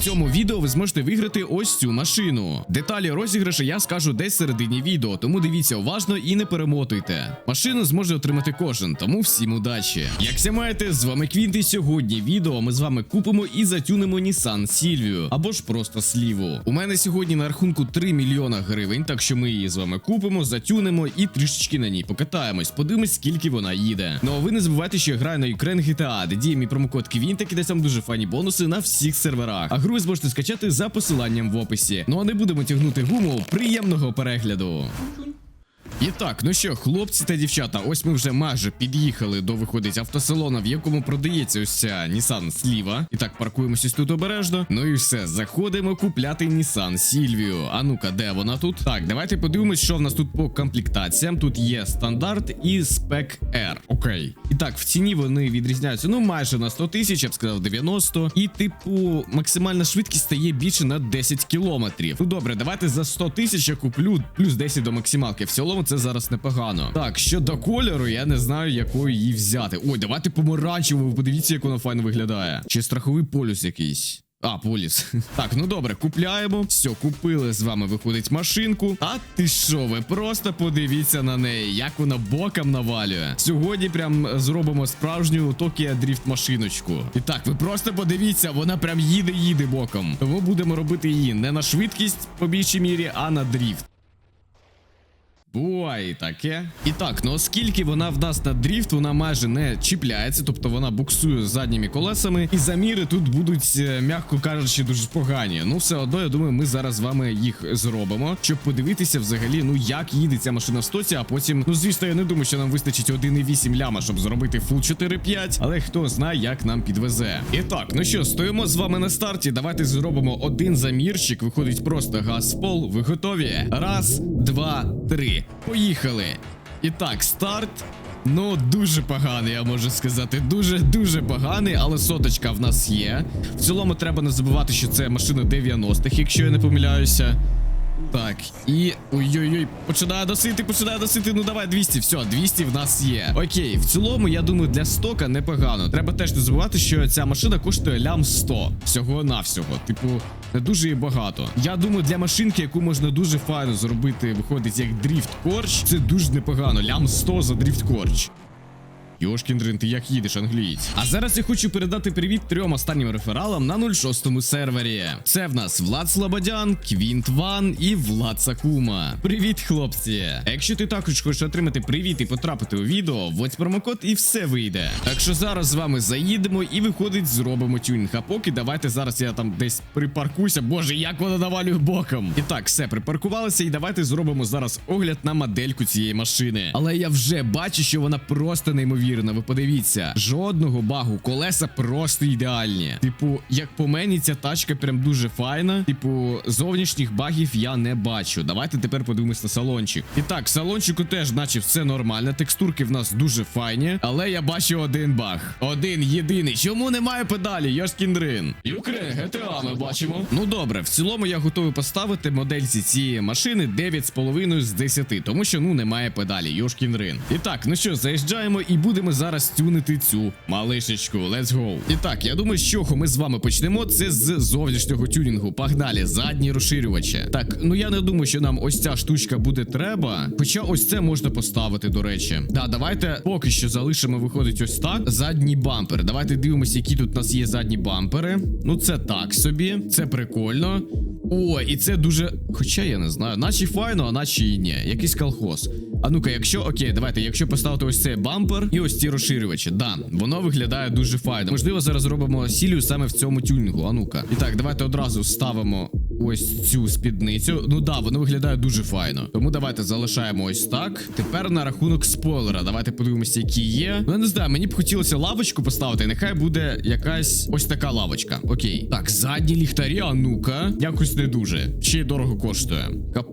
цьому відео ви зможете виграти ось цю машину. Деталі розіграшу я скажу десь середині відео, тому дивіться уважно і не перемотуйте. Машину зможе отримати кожен, тому всім удачі. Як все маєте, з вами Квінт і сьогодні відео ми з вами купимо і затюнемо Nissan Silvio, або ж просто сліву. У мене сьогодні на рахунку 3 мільйона гривень, так що ми її з вами купимо, затюнемо і трішечки на ній покатаємось. Подивимось, скільки вона їде. Ну а ви не забувайте, що я граю на Ukraine GTA, де діє мій промокод Квінтик і дасть вам дуже фані бонуси на всіх серверах. Гру ви зможете скачати за посиланням в описі. Ну а не будемо тягнути гуму. Приємного перегляду. І так, ну що, хлопці та дівчата, ось ми вже майже під'їхали до виходить автосалона, в якому продається ось ця Nissan Сліва. І так, паркуємося тут обережно. Ну і все, заходимо купляти Nissan Silvio. А ну-ка, де вона тут? Так, давайте подивимось, що в нас тут по комплектаціям. Тут є стандарт і спек R. Окей. І так, в ціні вони відрізняються. Ну, майже на 100 тисяч, я б сказав, 90. І, типу, максимальна швидкість стає більше на 10 кілометрів. Ну добре, давайте за 100 тисяч я куплю плюс 10 до максималки. В цілому це зараз непогано. Так, щодо кольору, я не знаю, якою її взяти. Ой, давайте помаранчеву, подивіться, як вона файно виглядає. Чи страховий полюс якийсь. А, поліс. Так, ну добре, купляємо. Все, купили з вами, виходить машинку. А ти що, ви просто подивіться на неї, як вона боком навалює. Сьогодні прям зробимо справжню Tokyo Drift машиночку. І так, ви просто подивіться, вона прям їде-їде боком. Тому будемо робити її не на швидкість по більшій мірі, а на дріфт. Буває і таке. І так, ну оскільки вона в нас на дріфт, вона майже не чіпляється, тобто вона буксує задніми колесами, і заміри тут будуть, е, м'яко кажучи, дуже погані. Ну, все одно, я думаю, ми зараз з вами їх зробимо, щоб подивитися взагалі, ну як їде ця машина в стоці, а потім, ну звісно, я не думаю, що нам вистачить 1,8 ляма, щоб зробити фул 4.5, але хто знає, як нам підвезе. І так, ну що, стоїмо з вами на старті. Давайте зробимо один замірчик. Виходить просто газ в пол. Ви готові? Раз, два, три. Поїхали. І так, старт. Ну, дуже поганий, я можу сказати. Дуже-дуже поганий, але соточка в нас є. В цілому треба не забувати, що це машина 90-х, якщо я не помиляюся. Так, і. Ой-ой-ой, починає досити, починає досити. Ну давай 200, все, 200 в нас є. Окей, в цілому, я думаю, для стока непогано. Треба теж не забувати, що ця машина коштує лям 100. Всього-навсього. Типу, не дуже і багато. Я думаю, для машинки, яку можна дуже файно зробити, виходить як дріфт корч, це дуже непогано. Лям 100 за дріфт корч. Йошкіндрин, ти як їдеш, англієць? А зараз я хочу передати привіт трьом останнім рефералам на 06-му сервері. Це в нас Влад Слободян, Квінт Ван і Влад Сакума. Привіт, хлопці! Якщо ти також хочеш отримати привіт і потрапити у відео, вводь промокод і все вийде. Так що зараз з вами заїдемо і виходить, зробимо тюнінг. А поки давайте зараз я там десь припаркуюся. Боже, як вона навалює боком. І так, все, припаркувалися, і давайте зробимо зараз огляд на модельку цієї машини. Але я вже бачу, що вона просто неймовірна. Ви подивіться, жодного багу, колеса просто ідеальні. Типу, як по мені, ця тачка прям дуже файна. Типу, зовнішніх багів я не бачу. Давайте тепер подивимось на салончик. І так, салончику теж, наче все нормально. Текстурки в нас дуже файні, але я бачу один баг. Один єдиний. Чому немає педалі? Йошкіндрин. Юкрен, GTA ми бачимо. Ну добре, в цілому я готовий поставити модельці цієї машини 9,5 з 10, тому що ну немає педалі. Йошкінрин. І так, ну що, заїжджаємо і будемо зараз тюнити цю малишечку. Let's go. І так, я думаю, чого ми з вами почнемо. Це з зовнішнього тюнінгу. Погнали, задні розширювачі. Так, ну я не думаю, що нам ось ця штучка буде треба. Хоча ось це можна поставити, до речі. Да, давайте поки що залишимо, виходить ось так. Задній бампер. Давайте дивимося, які тут у нас є задні бампери. Ну, це так собі, це прикольно. О, і це дуже. Хоча я не знаю, наче файно, а наче і ні. Якийсь колхоз. А ну-ка, якщо окей, давайте, якщо поставити ось цей бампер і ось ці розширювачі, да, воно виглядає дуже файно. Можливо, зараз зробимо сілію саме в цьому тюнінгу. А ну-ка. І так, давайте одразу ставимо ось цю спідницю. Ну да, воно виглядає дуже файно. Тому давайте залишаємо ось так. Тепер на рахунок спойлера. Давайте подивимося, які є. Ну я не знаю, мені б хотілося лавочку поставити. Нехай буде якась ось така лавочка. Окей. Так, задні ліхтарі, а ну-ка. Якось не дуже. Ще й дорого коштує.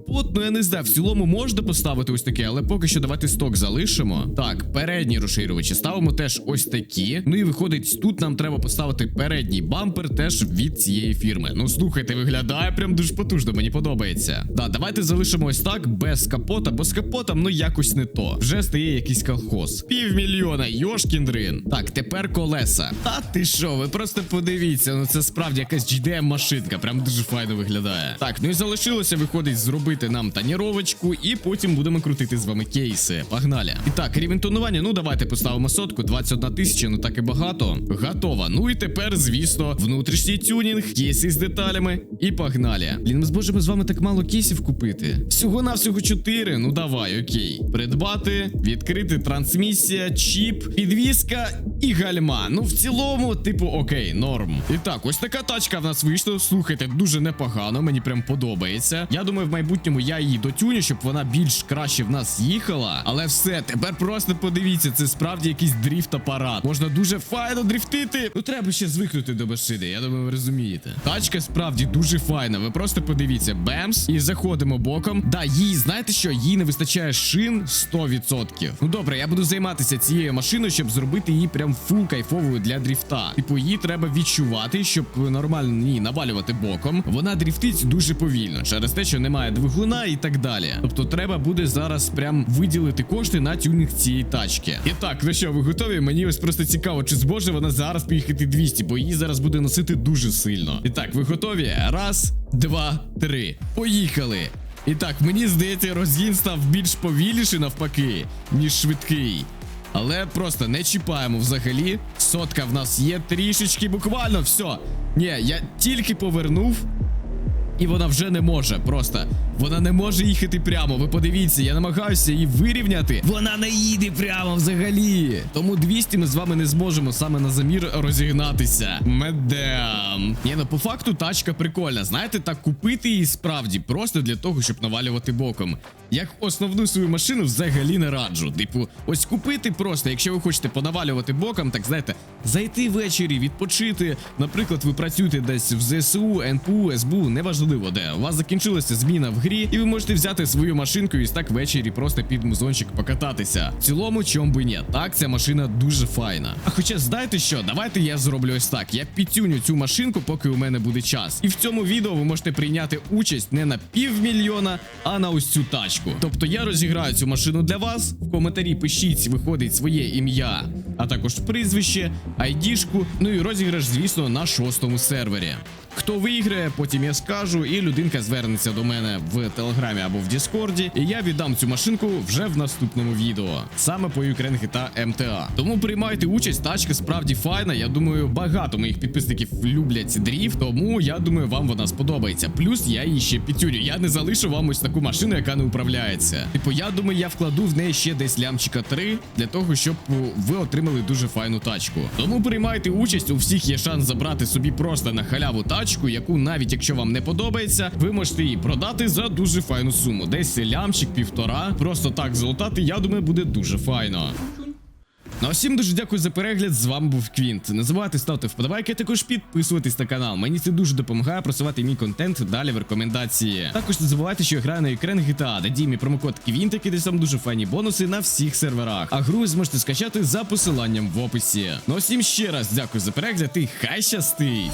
Капот, ну я не знаю, в цілому можна поставити ось таке, але поки що давайте сток залишимо. Так, передні розширювачі ставимо теж ось такі. Ну і виходить, тут нам треба поставити передній бампер теж від цієї фірми. Ну слухайте, виглядає прям дуже потужно, мені подобається. Да, давайте залишимо ось так, без капота, бо з капотом ну якось не то. Вже стає якийсь колхоз. Півмільйона, йошкін дрин. Так, тепер колеса. Та ти що, ви просто подивіться, ну це справді якась GDM машинка, прям дуже файно виглядає. Так, ну і залишилося, виходить, зробити нам таніровочку, і потім будемо крутити з вами кейси. Погнали. І так, рівень тонування, ну давайте поставимо сотку, 21 тисяча, ну так і багато. Готово. Ну і тепер, звісно, внутрішній тюнінг, кейси з деталями. І погнали. Блін, ми зможемо з вами так мало кейсів купити. Всього навсього 4. Ну давай, окей. Придбати, відкрити трансмісія, чіп, підвіска і гальма. Ну, в цілому, типу, окей, норм. І так, ось така тачка в нас вийшла. Слухайте, дуже непогано, мені прям подобається. Я думаю, в майбутньому я її дотюню, щоб вона більш краще в нас їхала. Але все, тепер просто подивіться, це справді якийсь дріфт апарат. Можна дуже файно дрифтити. Ну треба ще звикнути до машини, я думаю, ви розумієте. Тачка справді дуже файна. Ви просто подивіться, бемс, і заходимо боком. Да, їй, знаєте що, їй не вистачає шин 100%. Ну добре, я буду займатися цією машиною, щоб зробити її прям фул кайфовою для дріфта. Типу, її треба відчувати, щоб нормально ній навалювати боком. Вона дріфтить дуже повільно, через те, що немає двигуна і так далі. Тобто, треба буде зараз прям виділити кошти на тюнінг цієї тачки. І так, ну що, ви готові? Мені ось просто цікаво, чи зможе вона зараз поїхати 200, бо її зараз буде носити дуже сильно. І так, ви готові? Раз, два, три. Поїхали! І так, мені здається, розгін став більш повільніший навпаки, ніж швидкий. Але просто не чіпаємо взагалі. Сотка в нас є трішечки, буквально все. Ні, я тільки повернув. І вона вже не може. Просто вона не може їхати прямо. Ви подивіться, я намагаюся її вирівняти. Вона не їде прямо взагалі. Тому 200 ми з вами не зможемо саме на замір розігнатися. Медем. Ні, ну по факту тачка прикольна. Знаєте, так купити її справді просто для того, щоб навалювати боком. Як основну свою машину взагалі не раджу. Типу, ось купити просто, якщо ви хочете понавалювати боком, так знаєте, зайти ввечері, відпочити. Наприклад, ви працюєте десь в ЗСУ, НПУ, СБУ, неважливо де. У вас закінчилася зміна в грі, і ви можете взяти свою машинку і так ввечері просто під музончик покататися. В цілому, чом би ні. Так, ця машина дуже файна. А хоча знаєте що, давайте я зроблю ось так. Я підтюню цю машинку, поки у мене буде час. І в цьому відео ви можете прийняти участь не на півмільйона, а на ось цю тачку. Тобто я розіграю цю машину для вас. В коментарі пишіть, виходить своє ім'я, а також прізвище, айдішку. Ну і розіграш, звісно, на шостому сервері. Хто виграє, потім я скажу, і людинка звернеться до мене в телеграмі або в Діскорді, і я віддам цю машинку вже в наступному відео, саме по Юкренги та МТА. Тому приймайте участь, тачка справді файна. Я думаю, багато моїх підписників люблять дріфт, тому я думаю, вам вона сподобається. Плюс я її ще підтюрю. Я не залишу вам ось таку машину, яка не управляється. Типу, я думаю, я вкладу в неї ще десь лямчика 3, для того, щоб ви отримали дуже файну тачку. Тому приймайте участь, у всіх є шанс забрати собі просто на халяву тачку, яку навіть якщо вам не подобається, ви можете її продати за дуже файну суму. Десь лямчик, півтора. Просто так золотати, я думаю, буде дуже файно. Ну а всім дуже дякую за перегляд. З вами був Квінт. Не забувайте ставити вподобайки, а також підписуватись на канал. Мені це дуже допомагає просувати мій контент далі в рекомендації. Також не забувайте, що я граю на Ukraine GTA, де діє мій промокод Квінт, який десь там дуже файні бонуси на всіх серверах. А гру зможете скачати за посиланням в описі. Ну а всім ще раз дякую за перегляд і хай щастить!